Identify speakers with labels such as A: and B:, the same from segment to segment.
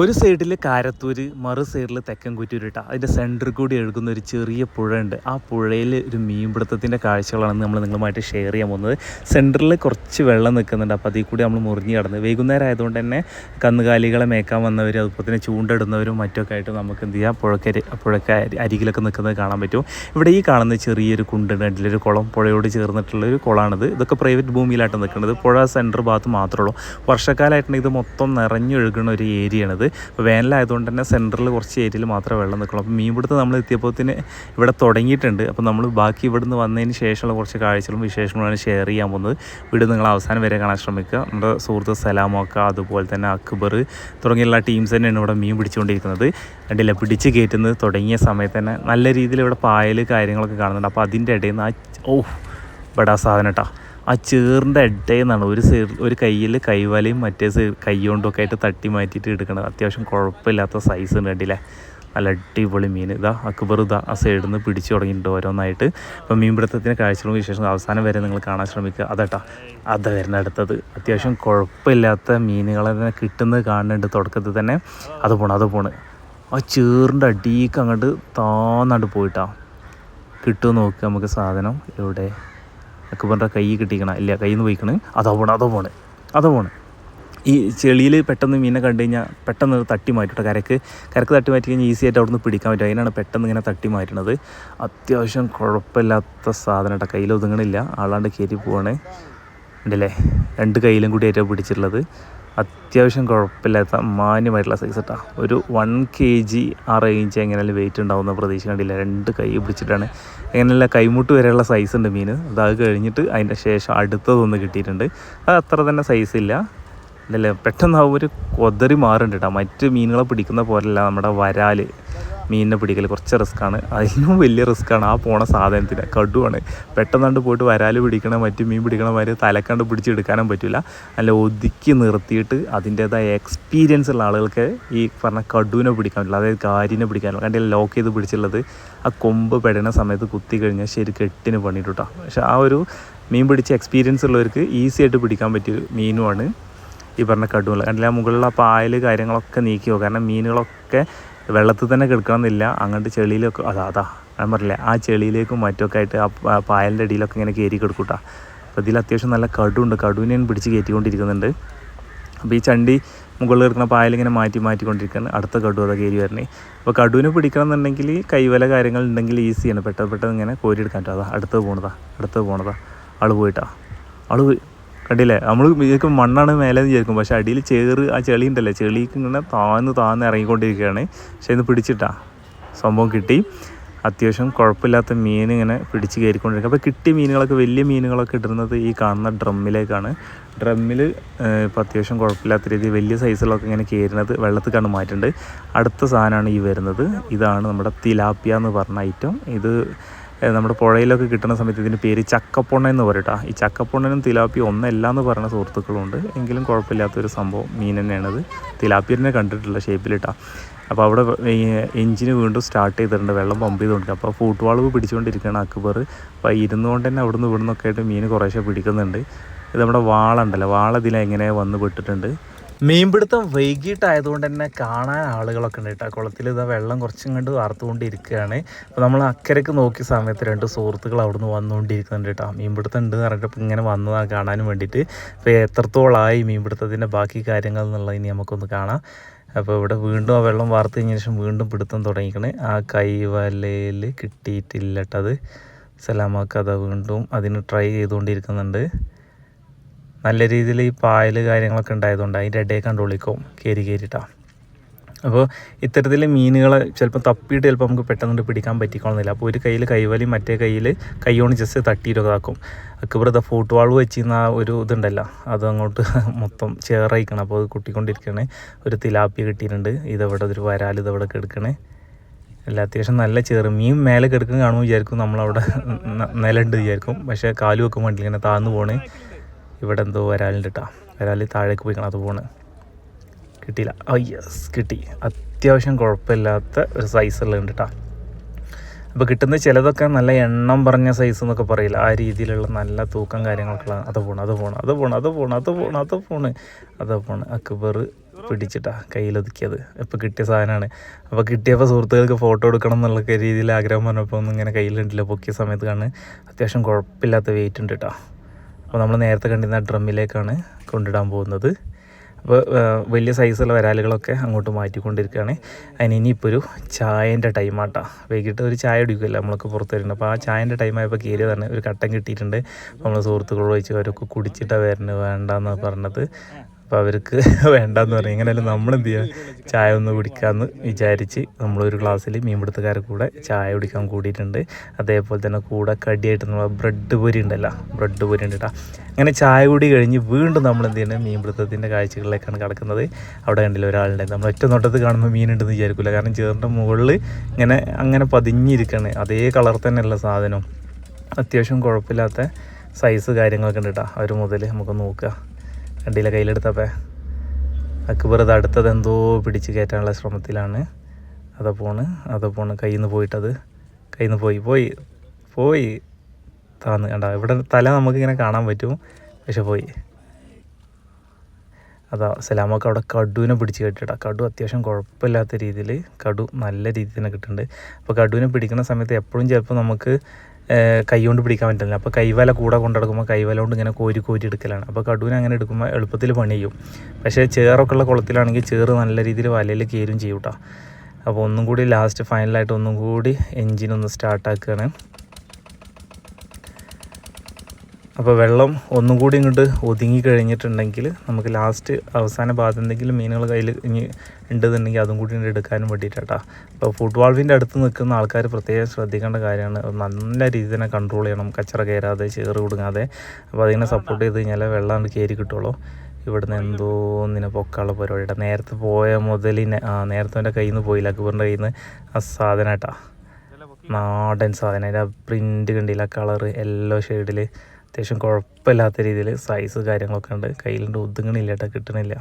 A: ഒരു സൈഡിൽ കാരത്തൂര് മറു സൈഡിൽ തെക്കൻകുറ്റൂര് ഇട്ട അതിന്റെ സെന്ററിൽ കൂടി എഴുകുന്ന ഒരു ചെറിയ പുഴ ഉണ്ട് ആ പുഴയിൽ ഒരു മീൻപിടുത്തത്തിന്റെ കാഴ്ചകളാണ് നമ്മൾ നിങ്ങളുമായിട്ട് ഷെയർ ചെയ്യാൻ പോകുന്നത്. സെന്ററിൽ കുറച്ച് വെള്ളം നിൽക്കുന്നുണ്ട്. അപ്പോൾ അതിൽ കൂടി നമ്മൾ മുറിഞ്ഞ് കടന്ന് വൈകുന്നേരം ആയതുകൊണ്ട് തന്നെ കന്നുകാലികളെ മേക്കാൻ വന്നവരും അതുപോലെ തന്നെ ചൂണ്ടിടുന്നവരും മറ്റൊക്കെ ആയിട്ട് നമുക്ക് എന്ത് ചെയ്യാം? പുഴക്കരി പുഴക്ക അരികിലൊക്കെ നിൽക്കുന്നത് കാണാൻ പറ്റും. ഇവിടെ ഈ കാണുന്ന ചെറിയൊരു കുണ്ടുണ്ട്. അതിലൊരു കുളം പുഴയോട് ചേർന്നിട്ടുള്ള ഒരു കുളമാണിത് ഇതൊക്കെ പ്രൈവറ്റ് ഭൂമിയിലായിട്ട് നിൽക്കുന്നത്. പുഴ സെന്റർ ഭാഗത്ത് മാത്രമേ ഉള്ളൂ. വർഷക്കാലമായിട്ടുണ്ടെങ്കിൽ ഇത് മൊത്തം നിറഞ്ഞൊഴുകുന്ന ഒരു ഏരിയയാണിത് അപ്പോൾ വേനലായതുകൊണ്ട് തന്നെ സെന്ററിൽ കുറച്ച് ഏരിയയിൽ മാത്രമേ വെള്ളം നിൽക്കുള്ളൂ. അപ്പോൾ മീൻപിടുത്തം നമ്മൾ എത്തിയപ്പോഴത്തേന് ഇവിടെ തുടങ്ങിയിട്ടുണ്ട്. അപ്പോൾ നമ്മൾ ബാക്കി ഇവിടുന്ന് വന്നതിന് ശേഷമുള്ള കുറച്ച് കാഴ്ചകളും വിശേഷങ്ങളാണ് ഷെയർ ചെയ്യാൻ പോകുന്നത്. വീഡിയോ നിങ്ങൾ അവസാനം വരെ കാണാൻ ശ്രമിക്കുക. നമ്മുടെ സുഹൃത്ത് സലാമോക്ക അതുപോലെ തന്നെ അക്ബർ തുടങ്ങിയുള്ള ടീംസ് തന്നെയാണ് ഇവിടെ മീൻ പിടിച്ചുകൊണ്ടിരിക്കുന്നത്. കണ്ടില്ല? പിടിച്ച് കയറ്റുന്നത് തുടങ്ങിയ സമയത്ത് തന്നെ നല്ല രീതിയിൽ ഇവിടെ പായൽ കാര്യങ്ങളൊക്കെ കാണുന്നുണ്ട്. അപ്പോൾ അതിന്റെ ഇടയിൽ നിന്ന് ആ ഓ ബടാ സാധനം കേട്ടോ. ആ ചേറിന്റെ നിന്നാണ് ഒരു സൈഡിൽ ഒരു കയ്യിൽ കൈവലയും മറ്റേ സൈഡ് കൈ കൊണ്ടൊക്കെ ആയിട്ട് തട്ടി മാറ്റിയിട്ട് എടുക്കണത്. അത്യാവശ്യം കുഴപ്പമില്ലാത്ത സൈസ് ഉണ്ട് കണ്ടില്ലേ? നല്ല അടിപൊളി മീൻ. ഇതാ അക്ബർ ഇതാ ആ സൈഡിൽ നിന്ന് പിടിച്ചു തുടങ്ങിയിട്ടുണ്ട് ഓരോന്നായിട്ട്. അപ്പം മീൻപിടുത്തത്തിന്റെ കാഴ്ചകളും വിശേഷം അവസാനം വരെ നിങ്ങൾ കാണാൻ ശ്രമിക്കുക. അതട്ടാ അതാ വരുന്ന അടുത്തത്. അത്യാവശ്യം കുഴപ്പമില്ലാത്ത മീനുകളെ തന്നെ കിട്ടുന്നത് കാണുന്നുണ്ട് തുടക്കത്തിൽ തന്നെ. അത് പോണ് അത് പോണ്. ആ ചേറിന്റെ അടിക്ക് അങ്ങോട്ട് താന്നാണ്ട് പോയിട്ടാ. കിട്ടുമോ നോക്കുക നമുക്ക് സാധനം. എവിടെ? അക്ബറിന്റെ കൈ കിട്ടിക്കണം ഇല്ല കയ്യിൽ നിന്ന് പോയിക്കണ്. അതോ പോണ് അതോ പോണ് അതോ പോണ്. ഈ ചെളിയിൽ പെട്ടെന്ന് മീനെ കണ്ടു കഴിഞ്ഞാൽ പെട്ടെന്ന് തട്ടി മാറ്റിട്ടോ കരക്ക് കരക്ക് തട്ടി മാറ്റി കഴിഞ്ഞാൽ ഈസി ആയിട്ട് അവിടുന്ന് പിടിക്കാൻ പറ്റും. അതിനാണ് പെട്ടെന്ന് ഇങ്ങനെ തട്ടി മാറ്റണത്. അത്യാവശ്യം കുഴപ്പമില്ലാത്ത സാധനം കേട്ടോ കയ്യിൽ ഒതുങ്ങണില്ല. ആളാണ്ട് കയറ്റി പോവാണ്. ഉണ്ടല്ലേ രണ്ട് കയ്യിലും കൂടി ഏറ്റവും പിടിച്ചിട്ടുള്ളത്. അത്യാവശ്യം കുഴപ്പമില്ലാത്ത മാന്യമായിട്ടുള്ള സൈസ് കേട്ടോ ഒരു വൺ കെ ജി ആ റേഞ്ച് എങ്ങനെയാലും വെയിറ്റ് ഉണ്ടാവുന്ന പ്രതീക്ഷ കണ്ടില്ല രണ്ട് കൈ പിടിച്ചിട്ടാണ്. എങ്ങനെയല്ല കൈമുട്ട് വരെയുള്ള സൈസ് ഉണ്ട് മീൻ. അത് കഴിഞ്ഞിട്ട് അതിന്റെ ശേഷം അടുത്തതൊന്ന് കിട്ടിയിട്ടുണ്ട്. അത് അത്ര തന്നെ സൈസ് ഇല്ല. ഇല്ലല്ലേ പെട്ടെന്ന് ആ ഒരു കൊതറി മാറുന്നുണ്ട് കേട്ടോ മറ്റ് മീനുകളെ പിടിക്കുന്ന പോലെയല്ല നമ്മുടെ വരാൽ മീനിനെ പിടിക്കൽ കുറച്ച് റിസ്ക്കാണ് അതിനും വലിയ റിസ്ക്കാണ് ആ പോണ സാധനത്തിന്. കടുവാണ്. പെട്ടെന്നാണ്ട് പോയിട്ട് വരാൽ പിടിക്കണ മറ്റു മീൻ പിടിക്കണ മാതിരി തലക്കണ്ട് പിടിച്ചെടുക്കാനും പറ്റില്ല നല്ല ഒതുക്കി നിർത്തിയിട്ട് അതിന്റേതായ എക്സ്പീരിയൻസ് ഉള്ള ആളുകൾക്ക് ഈ പറഞ്ഞ കടുവിനെ പിടിക്കാൻ പറ്റില്ല. അതായത് കാരിനെ പറ്റില്ല. കണ്ടില്ല? ലോക്ക് ചെയ്ത് പിടിച്ചുള്ളത് ആ കൊമ്പ് പെടണ സമയത്ത് കുത്തി കഴിഞ്ഞാൽ ശരി കെട്ടിന് പണിയിട്ടാ പക്ഷെ ആ ഒരു മീൻ പിടിച്ച എക്സ്പീരിയൻസ് ഉള്ളവർക്ക് ഈസി ആയിട്ട് പിടിക്കാൻ പറ്റിയ മീനുമാണ് ഈ പറഞ്ഞ കടുവ. കണ്ടില്ല? മുകളിലുള്ള പായൽ കാര്യങ്ങളൊക്കെ നീക്കിയോ കാരണം മീനുകളൊക്കെ വെള്ളത്തിൽ തന്നെ കിടക്കണമെന്നില്ല. അങ്ങോട്ട് ചെളിയിലൊക്കെ അതാ അതാ ഞാൻ പറഞ്ഞില്ലേ ആ ചെളിയിലേക്കും മറ്റൊക്കെ ആയിട്ട് ആ പായലിന്റെ അടിയിലൊക്കെ ഇങ്ങനെ കയറി കിടക്കൂട്ടാ അപ്പോൾ ഇതിൽ അത്യാവശ്യം നല്ല കടുണ്ട്. കടുവിനെ പിടിച്ച് കയറ്റിക്കൊണ്ടിരിക്കുന്നുണ്ട്. അപ്പോൾ ഈ ചണ്ടി മുകളിൽ കിടക്കുന്ന പായലിങ്ങനെ മാറ്റി മാറ്റിക്കൊണ്ടിരിക്കുകയാണ്. അടുത്ത കടു അതൊക്കെ കയറി വരണേ. അപ്പോൾ കടുവിനെ പിടിക്കണം എന്നുണ്ടെങ്കിൽ കൈവല കാര്യങ്ങൾ ഉണ്ടെങ്കിൽ ഈസിയാണ്. പെട്ടെന്ന് പെട്ടെന്ന് ഇങ്ങനെ കോരിയെടുക്കാൻ പറ്റും. അതാ അടുത്ത് പോണതാ അടുത്ത് പോണതാ. ആൾ പോയിട്ടാ. പോയി. കണ്ടില്ലേ? നമ്മൾ വിചാരിക്കും മണ്ണാണ് മേലെ എന്ന് വിചാരിക്കും. പക്ഷേ അടിയിൽ ചേറ് ആ ചെളി ഉണ്ടല്ലേ? ചെളിക്ക് ഇങ്ങനെ താന്ന് താന്ന് ഇറങ്ങിക്കൊണ്ടിരിക്കുകയാണ്. പക്ഷേ ഇന്ന് പിടിച്ചിട്ടാ. സംഭവം കിട്ടി. അത്യാവശ്യം കുഴപ്പമില്ലാത്ത മീൻ ഇങ്ങനെ പിടിച്ച് കയറിക്കൊണ്ടിരിക്കുക. അപ്പോൾ കിട്ടിയ മീനുകളൊക്കെ വലിയ മീനുകളൊക്കെ ഇടുന്നത് ഈ കാണുന്ന ഡ്രമ്മിലേക്കാണ്. ഡ്രമ്മിൽ ഇപ്പോൾ അത്യാവശ്യം കുഴപ്പമില്ലാത്ത രീതിയിൽ വലിയ സൈസിലൊക്കെ ഇങ്ങനെ കയറുന്നത് വെള്ളത്തിക്കാണ് മാറ്റുന്നുണ്ട് അടുത്ത സാധനമാണ് ഈ വരുന്നത്. ഇതാണ് നമ്മുടെ തിലാപ്പിയ എന്ന് പറഞ്ഞ ഐറ്റം ഇത് നമ്മുടെ പുഴയിലൊക്കെ കിട്ടുന്ന സമയത്ത് ഇതിന്റെ പേര് ചക്കപ്പൊണ്ണ എന്ന് പറയട്ടാ ഈ ചക്കപ്പൊണ്ണനും തിലാപ്പി ഒന്നല്ല എന്ന് പറയുന്ന സുഹൃത്തുക്കളുണ്ട്. എങ്കിലും കുഴപ്പമില്ലാത്തൊരു സംഭവം മീൻ തന്നെയാണത്. തിലാപ്പിയനെ കണ്ടിട്ടുള്ള ഷേപ്പിലിട്ടാ അപ്പോൾ അവിടെ എഞ്ചിന് വീണ്ടും സ്റ്റാർട്ട് ചെയ്തിട്ടുണ്ട്. വെള്ളം പമ്പ് ചെയ്തുകൊണ്ട് അപ്പോൾ ഫൂട്ട് വാളവ് പിടിച്ചുകൊണ്ടിരിക്കുകയാണ് അക്ബർ അപ്പോൾ ഇരുന്നുകൊണ്ട് തന്നെ അവിടുന്ന് ഇവിടുന്നൊക്കെ ആയിട്ട് മീൻ കുറേശ്ശെ പിടിക്കുന്നുണ്ട്. ഇത് നമ്മുടെ വാളുണ്ടല്ലോ വാള ഇതിലെങ്ങനെ വന്ന് പെട്ടിട്ടുണ്ട്. മീൻപിടുത്തം വൈകിട്ടായതുകൊണ്ട് തന്നെ കാണാൻ ആളുകളൊക്കെ ഉണ്ട് കേട്ടോ. കുളത്തിൽ ഇതാ വെള്ളം കുറച്ചും കണ്ട് വാർത്തുകൊണ്ടിരിക്കുകയാണ്. അപ്പോൾ നമ്മൾ അക്കരയ്ക്ക് നോക്കിയ സമയത്ത് രണ്ട് സുഹൃത്തുക്കൾ അവിടുന്ന് വന്നുകൊണ്ടിരിക്കുന്നുണ്ട് കേട്ടോ. മീൻപിടുത്തം ഉണ്ട് എന്ന് പറഞ്ഞിട്ട് ഇങ്ങനെ വന്നതാണ് കാണാനും വേണ്ടിയിട്ട്. അപ്പോൾ എത്രത്തോളമായി മീൻപിടുത്തത്തിന്റെ ബാക്കി കാര്യങ്ങൾ എന്നുള്ളത് ഇനി നമുക്കൊന്ന് കാണാം. അപ്പോൾ ഇവിടെ വീണ്ടും ആ വെള്ളം വാർത്ത് കഴിഞ്ഞ ശേഷം വീണ്ടും പിടുത്തം തുടങ്ങിക്കണേ ആ കൈവലയിൽ കിട്ടിയിട്ടില്ല കേട്ടോ അത്. സലാമാക്കഥ വീണ്ടും അതിന് ട്രൈ ചെയ്തുകൊണ്ടിരിക്കുന്നുണ്ട്. നല്ല രീതിയിൽ ഈ പായൽ കാര്യങ്ങളൊക്കെ ഉണ്ടായതുകൊണ്ട് അതിന്റെ ഇടയിൽ കണ്ടുപിടിക്കും കയറി കയറിയിട്ടാണ് അപ്പോൾ ഇത്തരത്തിൽ മീനുകളെ ചിലപ്പോൾ തപ്പിയിട്ട് ചിലപ്പോൾ നമുക്ക് പെട്ടെന്ന് പിടിക്കാൻ പറ്റിക്കണമെന്നില്ല അപ്പോൾ ഒരു കയ്യിൽ കൈവലി മറ്റേ കയ്യിൽ കൈയോണ്ട് ജസ്റ്റ് തട്ടിയിട്ടൊക്കെ ആക്കും അക്ബർ ഫോട്ട് വാൾവ് വെച്ചിരുന്ന ആ ഒരു ഇതുണ്ടല്ലോ. അത് അങ്ങോട്ട് മൊത്തം ചേറയിക്കണം. അപ്പോൾ അത് കുട്ടിക്കൊണ്ടിരിക്കണേ. ഒരു തിലാപ്പി കിട്ടിയിട്ടുണ്ട്. ഇതവിടെ ഒരു വരാൽ ഇതവിടെ കെടുക്കണേ അല്ല അത്യാവശ്യം നല്ല ചെറു. മീൻ മേലെ കിടക്കുന്ന കാണുമ്പോൾ വിചാരിക്കും നമ്മളവിടെ നിലണ്ട് വിചാരിക്കും. പക്ഷേ കാലു വേണ്ടി ഇങ്ങനെ താഴ്ന്നു പോണേ. ഇവിടെ എന്തോ വരാലുണ്ട് കേട്ടോ വരാൽ താഴേക്ക് പോയി അത് പോണ്. കിട്ടിയില്ല. ഓ യെസ് കിട്ടി. അത്യാവശ്യം കുഴപ്പമില്ലാത്ത ഒരു സൈസുള്ളത് കേട്ടോ അപ്പോൾ കിട്ടുന്ന ചിലതൊക്കെ നല്ല എണ്ണം പറഞ്ഞ സൈസ് എന്നൊക്കെ പറയില്ല. ആ രീതിയിലുള്ള നല്ല തൂക്കം കാര്യങ്ങളൊക്കെ അത് പോണ് അത് പോണ് അത് പോണ് അത് പോണ് അത് പോണ് അത് പോണ്. അത് പോണ്. അക്ബർ പിടിച്ചിട്ടാ കയ്യിലൊതുക്കിയത്. ഇപ്പോൾ കിട്ടിയ സാധനമാണ് അപ്പോൾ കിട്ടിയപ്പോൾ സുഹൃത്തുക്കൾക്ക് ഫോട്ടോ എടുക്കണം എന്നുള്ള രീതിയിൽ ആഗ്രഹം പറഞ്ഞപ്പോൾ ഒന്നും ഇങ്ങനെ കയ്യിലുണ്ടല്ലോ പൊക്കിയ സമയത്ത് കാണുന്നത് അത്യാവശ്യം കുഴപ്പമില്ലാത്ത വെയിറ്റ് ഉണ്ട് കേട്ടോ അപ്പോൾ നമ്മൾ നേരത്തെ കണ്ടിരുന്ന ഡ്രമ്മിലേക്കാണ് കൊണ്ടിടാൻ പോകുന്നത്. അപ്പോൾ വലിയ സൈസുള്ള വരാലുകളൊക്കെ അങ്ങോട്ട് മാറ്റിക്കൊണ്ടിരിക്കുകയാണ്. അതിന് ഇനിയിപ്പോൾ ഒരു ചായന്റെ ടൈമാട്ടാ വൈകിട്ട് ഒരു ചായ കുടിക്കുമല്ലോ നമ്മളൊക്കെ പുറത്ത് വരുന്നത്. അപ്പോൾ ആ ചായന്റെ ടൈമായപ്പോൾ കയറിയതാണ് ഒരു കട്ടൻ കിട്ടിയിട്ടുണ്ട്. നമ്മൾ സുഹൃത്തുക്കളോട് ചോദിച്ചു അവരൊക്കെ കുടിച്ചിട്ടാണ് വരുന്നത് വേണ്ടെന്ന് പറഞ്ഞത്. അപ്പോൾ അവർക്ക് വേണ്ടെന്ന് ഇങ്ങനെയല്ല നമ്മൾ എന്ത് ചെയ്യുക ചായ ഒന്ന് കുടിക്കാമെന്ന് വിചാരിച്ച് നമ്മളൊരു ക്ലാസ്സിൽ മീൻപിടുത്തക്കാരെ കൂടെ ചായ കുടിക്കാൻ കൂടിയിട്ടുണ്ട്. അതേപോലെ തന്നെ കൂടെ കടിയായിട്ട് നമ്മൾ ബ്രെഡ് പൊരി ഉണ്ടല്ലോ ബ്രെഡ് പൊരി ഉണ്ട് കേട്ടോ അങ്ങനെ ചായ കൂടി കഴിഞ്ഞ് വീണ്ടും നമ്മൾ എന്ത് ചെയ്യുന്നത്? മീൻപിടുത്തത്തിന്റെ കാഴ്ചകളിലേക്കാണ് കിടക്കുന്നത്. അവിടെ കണ്ടില്ല ഒരാളുണ്ട്. നമ്മൾ ഒറ്റ നോട്ടത്ത് കാണുമ്പോൾ മീനുണ്ടെന്ന് വിചാരിക്കില്ല കാരണം ചേറിന്റെ മുകളിൽ ഇങ്ങനെ അങ്ങനെ പതിഞ്ഞിരിക്കുകയാണ് അതേ കളർ തന്നെയുള്ള സാധനം. അത്യാവശ്യം കുഴപ്പമില്ലാത്ത സൈസ് കാര്യങ്ങളൊക്കെ ഉണ്ട് കേട്ടോ അവർ മുതൽ നമുക്ക് നോക്കുക. കണ്ടില്ല കയ്യിലെടുത്തപ്പേ അക്ബർ അത് അടുത്തത് എന്തോ പിടിച്ച് കയറ്റാനുള്ള ശ്രമത്തിലാണ്. അതാ പോണ് അതാ പോണ്. കയ്യിൽ നിന്ന് പോയിട്ടത് കയ്യിൽ നിന്ന് പോയി പോയി പോയി. താന്ന് കണ്ട ഇവിടെ തല നമുക്കിങ്ങനെ കാണാൻ പറ്റും പക്ഷെ പോയി. അതാ സലാമൊക്കെ അവിടെ കടുവിനെ പിടിച്ച് കെട്ടിട്ടാ കടു അത്യാവശ്യം കുഴപ്പമില്ലാത്ത രീതിയിൽ കടു നല്ല രീതിയിൽ തന്നെ കിട്ടുന്നുണ്ട് അപ്പോൾ കടുവിനെ പിടിക്കുന്ന സമയത്ത് എപ്പോഴും ചിലപ്പോൾ നമുക്ക് കൈ കൊണ്ട് പിടിക്കാൻ പറ്റില്ല അപ്പോൾ കൈവല കൂടെ കൊണ്ടെടുക്കുമ്പോൾ കൈവല കൊണ്ട് ഇങ്ങനെ കോരി കോരി എടുക്കലാണ്. അപ്പോൾ കടുവിനെ അങ്ങനെ എടുക്കുമ്പോൾ എളുപ്പത്തിൽ പണി ചെയ്യും. പക്ഷേ ചേറൊക്കെ ഉള്ള കുളത്തിലാണെങ്കിൽ ചേറ് നല്ല രീതിയിൽ വലയിൽ കയറും ചെയ്യും കേട്ടോ അപ്പോൾ ഒന്നും കൂടി ലാസ്റ്റ് ഫൈനലായിട്ട് ഒന്നും കൂടി എൻജിൻ ഒന്ന് സ്റ്റാർട്ടാക്കുകയാണ് അപ്പോൾ വെള്ളം ഒന്നും കൂടി ഇങ്ങോട്ട് ഒതുങ്ങി കഴിഞ്ഞിട്ടുണ്ടെങ്കിൽ നമുക്ക് ലാസ്റ്റ് അവസാന ഭാഗത്ത് എന്തെങ്കിലും മീനുകൾ കയ്യിൽ ഇനി ഉണ്ടെന്നുണ്ടെങ്കിൽ അതും കൂടി എടുക്കാനും വേണ്ടിയിട്ടാട്ടാ. അപ്പോൾ ഫുഡ് വാൾവിന്റെ അടുത്ത് നിൽക്കുന്ന ആൾക്കാർ പ്രത്യേകം ശ്രദ്ധിക്കേണ്ട കാര്യമാണ്. നല്ല രീതിയിൽ തന്നെ കൺട്രോൾ ചെയ്യണം. കച്ചറ കയറാതെ ചേറ് കൊടുങ്ങാതെ. അപ്പോൾ അതിനെ സപ്പോർട്ട് ചെയ്ത് കഴിഞ്ഞാൽ വെള്ളം കയറി കിട്ടുള്ളൂ. ഇവിടുന്ന് എന്തോ ഇങ്ങനെ പൊക്കാനുള്ള പരിപാടിയുടെ നേരത്തെ പോയ മുതലിനെ ആ നേരത്തെ എന്റെ കയ്യിൽ നിന്ന് പോയില്ല. അക്ബറിന്റെ കയ്യിൽ നിന്ന് ആ സാധനമായിട്ടാ നാടൻ സാധനം. അതിന്റെ പ്രിന്റ് കണ്ടില്ല? കളറ് യെല്ലോ ഷെയ്ഡിൽ അത്യാവശ്യം കുഴപ്പമില്ലാത്ത രീതിയിൽ സൈസ് കാര്യങ്ങളൊക്കെ ഉണ്ട്. കയ്യിലുണ്ട് ഒതുങ്ങണില്ല കേട്ടോ കിട്ടണില്ല.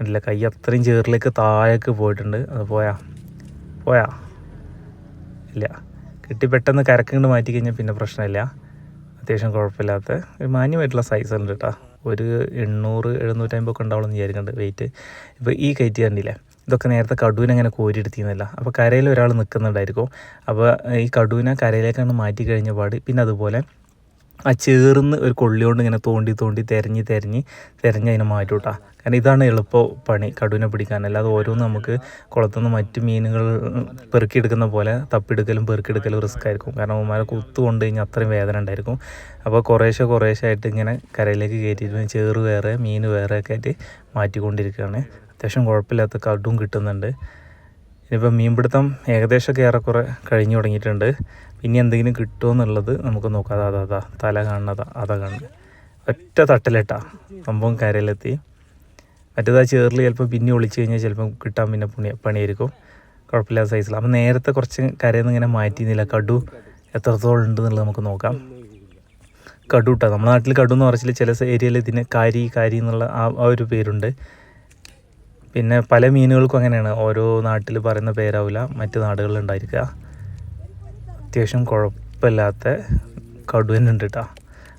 A: അല്ല കൈ അത്രയും ചേറിലേക്ക് താഴേക്ക് പോയിട്ടുണ്ട്. അത് പോയാ പോയാ. ഇല്ല. കിട്ടി പെട്ടെന്ന് കരക്കുകൊണ്ട് മാറ്റി കഴിഞ്ഞാൽ പിന്നെ പ്രശ്നമില്ല. അത്യാവശ്യം കുഴപ്പമില്ലാത്ത ഒരു മാന്യമായിട്ടുള്ള സൈസ് ഉണ്ട് കേട്ടോ ഒരു എണ്ണൂറ് എഴുന്നൂറ്റമ്പൊക്കെ ഉണ്ടാവുള്ളൂ എന്ന് വിചാരിക്കുന്നുണ്ട് വെയിറ്റ് ഇപ്പോൾ ഈ കയറ്റി കണ്ടില്ലേ ഇതൊക്കെ നേരത്തെ കടുവിനെ അങ്ങനെ കോരിയെടുത്തിരുന്നില്ല. അപ്പോൾ കരയിൽ ഒരാൾ നിൽക്കുന്നുണ്ടായിരിക്കും അപ്പോൾ ഈ കടുവിനെ കരയിലേക്കാണ് മാറ്റി കഴിഞ്ഞ പാട് പിന്നെ അതുപോലെ ആ ചേർന്ന് ഒരു കൊള്ളി കൊണ്ട് ഇങ്ങനെ തോണ്ടി തോണ്ടി തിരഞ്ഞ് തിരഞ്ഞ് തിരഞ്ഞ് അതിനെ മാറ്റും കേട്ടോ കാരണം ഇതാണ് എളുപ്പ പണി കടുവിനെ പിടിക്കാൻ. അല്ലാതെ ഓരോന്ന് നമുക്ക് കുളത്തുനിന്ന് മറ്റ് മീനുകൾ പെറുക്കിയെടുക്കുന്ന പോലെ തപ്പിയെടുക്കലും പെറുക്കിയെടുക്കലും റിസ്ക് ആയിരിക്കും. കാരണം അവന്മാരെ കുത്തു കൊണ്ട് കഴിഞ്ഞാൽ അത്രയും വേദന ഉണ്ടായിരിക്കും. അപ്പോൾ കുറേശ്ശെ കുറേശ്ശെ ആയിട്ട് ഇങ്ങനെ കരയിലേക്ക് കയറ്റിയിട്ട് ചേറ് വേറെ മീൻ വേറെ ഒക്കെ ആയിട്ട് മാറ്റിക്കൊണ്ടിരിക്കുകയാണ്. അത്യാവശ്യം കുഴപ്പമില്ലാത്ത കടും കിട്ടുന്നുണ്ട്. ഇനിയിപ്പോൾ മീൻപിടുത്തം ഏകദേശമൊക്കെ ഏറെക്കുറെ കഴിഞ്ഞു തുടങ്ങിയിട്ടുണ്ട്. പിന്നെ എന്തെങ്കിലും കിട്ടുമോ എന്നുള്ളത് നമുക്ക് നോക്കാം. അതാ അതാ തല കാണുന്നതാ അതാ കാണുന്നത്. ഒറ്റ തട്ടിലിട്ടാ സംഭവം കരയിലെത്തി. മറ്റേതാ ചേറിൽ ചിലപ്പോൾ പിന്നെ ഒളിച്ചു കഴിഞ്ഞാൽ ചിലപ്പം കിട്ടാൻ പിന്നെ പുണി പണിയായിരിക്കും. കുഴപ്പമില്ലാത്ത സൈസിൽ അപ്പം നേരത്തെ കുറച്ച് കരയിൽ നിന്ന് ഇങ്ങനെ മാറ്റിയിരുന്നില്ല. കടു എത്രത്തോളം ഉണ്ട് എന്നുള്ളത് നമുക്ക് നോക്കാം. കടു ഇട്ടാ നമ്മുടെ നാട്ടിൽ കടു എന്ന് പറച്ചിൽ ചില ഏരിയയിൽ ഇതിന് കാരി കാരി എന്നുള്ള ആ ഒരു പേരുണ്ട്. പിന്നെ പല മീനുകൾക്കും അങ്ങനെയാണ്. ഓരോ നാട്ടിൽ പറയുന്ന പേരാവില്ല മറ്റു നാടുകളിൽ ഉണ്ടായിരിക്കുക. അത്യാവശ്യം കുഴപ്പമില്ലാത്ത കടുവനുണ്ട് കേട്ടോ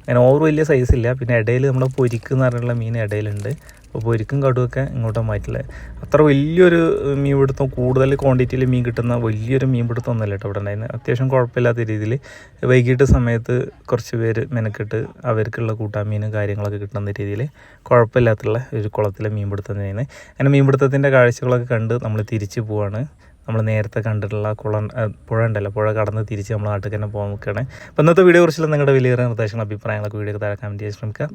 A: അങ്ങനെ ഓവർ വലിയ സൈസ് ഇല്ല. പിന്നെ ഇടയിൽ നമ്മുടെ പൊരിക്ക് എന്ന് പറഞ്ഞുള്ള മീൻ ഇടയിലുണ്ട്. അപ്പോൾ പൊരിക്കും കടുവൊക്കെ ഇങ്ങോട്ട് മാറ്റില്ല. അത്ര വലിയൊരു മീൻ പിടുത്തം കൂടുതൽ ക്വാണ്ടിറ്റിയിൽ മീൻ കിട്ടുന്ന വലിയൊരു മീൻ പിടുത്തം ഒന്നുമല്ല കേട്ടോ ഇവിടെ ഉണ്ടായിരുന്നു അത്യാവശ്യം കുഴപ്പമില്ലാത്ത രീതിയിൽ വൈകിട്ട് സമയത്ത് കുറച്ച് പേര് മെനക്കെട്ട് അവർക്കുള്ള കൂട്ടാമീനും കാര്യങ്ങളൊക്കെ കിട്ടുന്ന രീതിയിൽ കുഴപ്പമില്ലാത്തുള്ള ഒരു കുളത്തിലെ മീൻ പിടുത്തം തന്നെയാണ്. അങ്ങനെ മീൻ പിടുത്തത്തിന്റെ കാഴ്ചകളൊക്കെ കണ്ട് നമ്മൾ തിരിച്ചു പോവാണ്. നമ്മൾ നേരത്തെ കണ്ടിട്ടുള്ള കുളം പുഴ ഉണ്ടല്ലോ. പുഴ കടന്ന് തിരിച്ച് നമ്മൾ നാട്ടിൽ തന്നെ പോകാൻ നിൽക്കുകയാണ്. അപ്പോൾ ഇന്നത്തെ വീഡിയോ കുറിച്ചുള്ള നിങ്ങളുടെ വലിയ നിർദ്ദേശങ്ങൾ അഭിപ്രായങ്ങളൊക്കെ വീഡിയോ താഴെ കമന്റ് ചെയ്യാൻ ശ്രമിക്കുക.